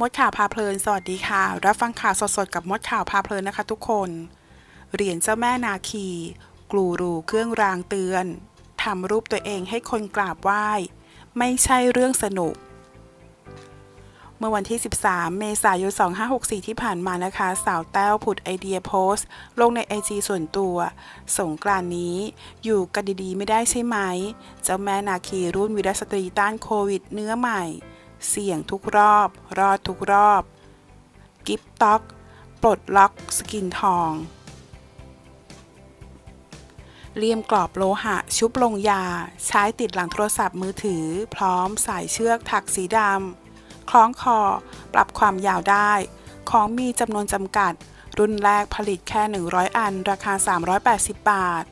มดข่าวพาเพลิน สวัสดีค่ะ รับฟังข่าวสดๆ กับมดข่าวพาเพลินนะคะทุกคน เหรียญเจ้าแม่นาคี กลูรูเครื่องรางเตือนทำรูปตัวเองให้คนกราบไหว้ ไม่ใช่เรื่องสนุก เมื่อวันที่ 13 เมษายน 2564 ที่ผ่านมานะคะ สาวแต้วผุดไอเดียโพสต์ ลงในไอจีส่วนตัว สงกรานนี้อยู่กันดีๆ ไม่ได้ใช่ไหม เจ้าแม่นาคีรุ่นวีรสตรีต้านโควิดเนื้อใหม่ เสี่ยงทุกรอบ รอดทุกรอบ กิฟต็อกปลดล็อกสกินทองเลี่ยมกรอบโลหะ ชุบลงยา ใช้ติดหลังโทรศัพท์มือถือ พร้อมสายเชือกถักสีดำ คล้องคอ ปรับความยาวได้ ของมีจำนวนจำกัด รุ่นแรกผลิตแค่ 100 อัน ราคา 380 บาท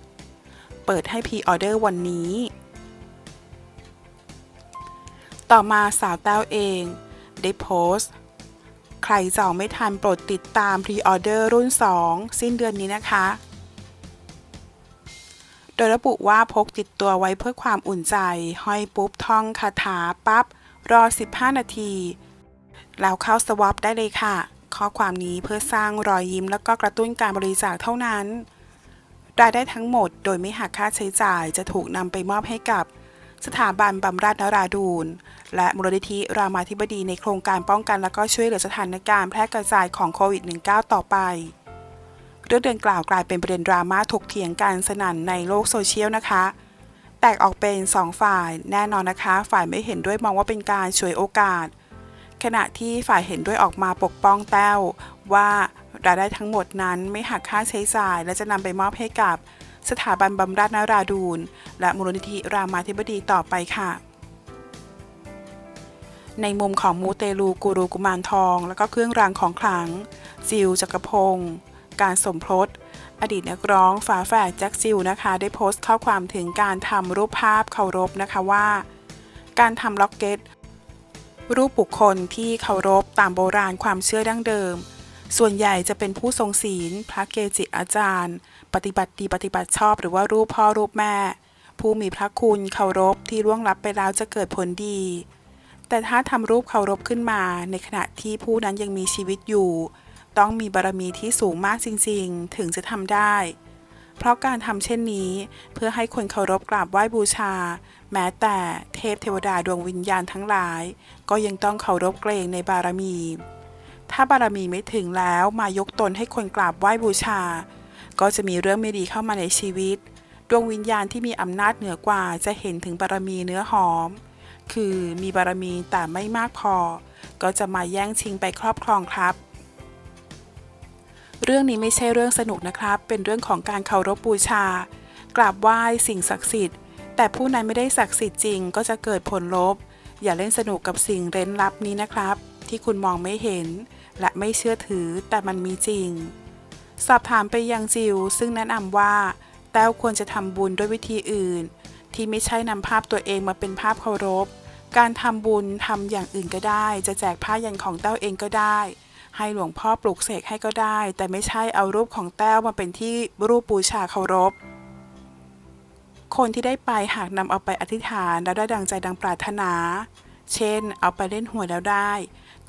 เปิดให้พีออเดอร์วันนี้ ต่อมาสาวแต้วเอง ได้โพสต์ ใครจองไม่ทันโปรดติดตามพรีออเดอร์รุ่น 2 สิ้นเดือนนี้นะคะ โดยระบุว่าพกติดตัวไว้เพื่อความอุ่นใจ ห้อยปุ๊บท่องคาถาปั๊บ รอ 15 นาที แล้วเข้าสวอปได้เลยค่ะ ข้อความนี้เพื่อสร้างรอยยิ้มแล้วก็กระตุ้นการบริจาคเท่านั้นรายได้ทั้งหมดโดยไม่หักค่าใช้จ่ายจะถูกนำไปมอบให้กับ สถาบันบำราศนราดูนและมูลนิธิรามาธิบดีในโครงการป้องกันและก็ช่วยเหลือสถานการณ์แพร่กระจายของโควิด -19 ต่อไป เรื่องเดังกล่าวกลายเป็นประเด็นดราม่าถกเถียงกันสนั่นในโลกโซเชียลนะคะ แตกออกเป็น 2 ฝ่ายแน่นอนนะคะ ฝ่ายไม่เห็นด้วยมองว่าเป็นการฉวยโอกาส ขณะที่ฝ่ายเห็นด้วยออกมาปกป้องแต้วว่ารายได้ทั้งหมดนั้นไม่หักค่าใช้จ่าย และจะนำไปมอบให้กับ สถาบันบำราศนราดูนและมูลนิธิรามาธิบดีต่อไปค่ะ ในมุมของมูเตลูกูรูกุมารทอง แล้วก็เครื่องรางของขลังจิวจักรพงศ์การสมพศอดีตนักร้องฝาแฝดแจ็คจิวนะคะ ได้โพสต์ข้อความถึงการทำรูปภาพเคารพนะคะว่า การทำล็อกเก็ตรูปบุคคลที่เคารพตามโบราณความเชื่อดั้งเดิม ส่วนใหญ่จะเป็นผู้ทรงศีล พระเกจิอาจารย์ ปฏิบัติดีปฏิบัติชอบหรือว่ารูปพ่อรูปแม่ ผู้มีพระคุณเคารพที่ล่วงลับไปแล้วจะเกิดผลดี แต่ถ้าทำรูปเคารพขึ้นมา ในขณะที่ผู้นั้นยังมีชีวิตอยู่ ต้องมีบารมีที่สูงมากจริงๆ ถึงจะทำได้ เพราะการทำเช่นนี้เพื่อให้คนเคารพกราบไหว้บูชา แม้แต่เทพเทวดาดวงวิญญาณทั้งหลาย ก็ยังต้องเคารพเกรงในบารมี ถ้าบารมีไม่ถึงแล้วมายกตนให้คนกราบไหว้บูชา ก็จะมีเรื่องไม่ดีเข้ามาในชีวิต ดวงวิญญาณที่มีอำนาจเหนือกว่าจะเห็นถึงบารมีเนื้อหอม คือมีบารมีแต่ไม่มากพอ ก็จะมาแย่งชิงไปครอบครองครับ เรื่องนี้ไม่ใช่เรื่องสนุกนะครับ เป็นเรื่องของการเคารพบูชา กราบไหว้สิ่งศักดิ์สิทธิ์ แต่ผู้นั้นไม่ได้ศักดิ์สิทธิ์จริง ก็จะเกิดผลลบ อย่าเล่นสนุกกับสิ่งเร้นลับนี้นะครับ ที่คุณมองไม่เห็น และไม่เชื่อถือแต่มันมีจริง สอบถามไปยังจิวซึ่งแนะนำว่า แต้วควรจะทำบุญด้วยวิธีอื่น ที่ไม่ใช่นำภาพตัวเองมาเป็นภาพเคารพ การทำบุญทำอย่างอื่นก็ได้ จะแจกผ้ายันของแต้วเองก็ได้ ให้หลวงพ่อปลูกเสกให้ก็ได้ แต่ไม่ใช่เอารูปของแต้วมาเป็นที่รูปบูชาเคารพคนที่ได้ไปหากนำเอาไปอธิษฐานแล้วได้ดังใจดังปรารถนา เช่น เอาไปเล่นหวยแล้วได้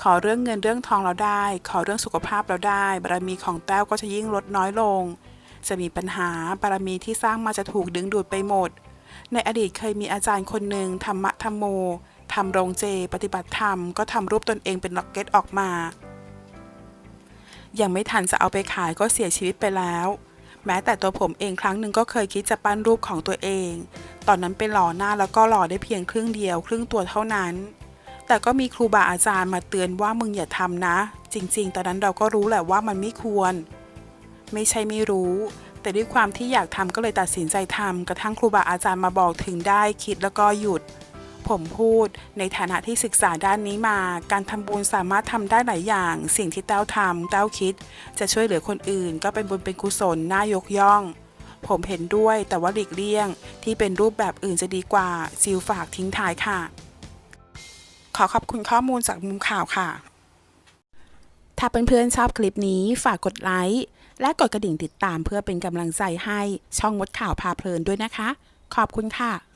ขอเรื่องเงินเรื่องทองเราได้ ขอเรื่องสุขภาพเราได้บารมีของแต้วก็จะยิ่งลดน้อยลง จะมีปัญหาบารมีที่สร้างมาจะถูกดึงดูดไปหมด ในอดีตเคยมีอาจารย์คนหนึ่งธรรมะธรรมโมทำโรงเจ ปฏิบัติธรรมก็ทำรูปตนเองเป็นล็อกเก็ตออกมา ยังไม่ทันจะเอาไปขายก็เสียชีวิตไปแล้ว แม้แต่ตัวผมเองครั้งหนึ่งก็เคยคิดจะปั้นรูปของตัวเอง ตอนนั้นเป็นหล่อหน้าแล้วก็หล่อได้เพียงครึ่งเดียวครึ่งตัวเท่านั้น แต่ก็มีครูบาอาจารย์มาเตือนว่ามึงอย่าทำนะ จริง ๆ ตอนนั้นเราก็รู้แหละว่ามันไม่ควร ไม่ใช่ไม่รู้ แต่ด้วยความที่อยากทำก็เลยตัดสินใจทำกระทั่งครูบาอาจารย์มาบอกถึงได้คิดแล้วก็หยุด ผมพูดในฐานะที่ศึกษาด้านนี้มา การทำบุญสามารถทำได้หลายอย่าง สิ่งที่แต้วทำแต้วคิด จะช่วยเหลือคนอื่น ก็เป็นบุญเป็นกุศลน่ายกย่อง ผมเห็นด้วยแต่ว่าหลีกเลี่ยง ที่เป็นรูปแบบอื่นจะดีกว่าซิลฝากทิ้งท้ายค่ะ ขอขอบคุณข้อมูลจากมุมข่าวค่ะ ถ้าเพื่อนๆชอบคลิปนี้ฝากกดไลค์และกดกระดิ่งติดตามเพื่อเป็นกำลังใจให้ช่องมดข่าวพาเพลินด้วยนะคะ ขอบคุณค่ะ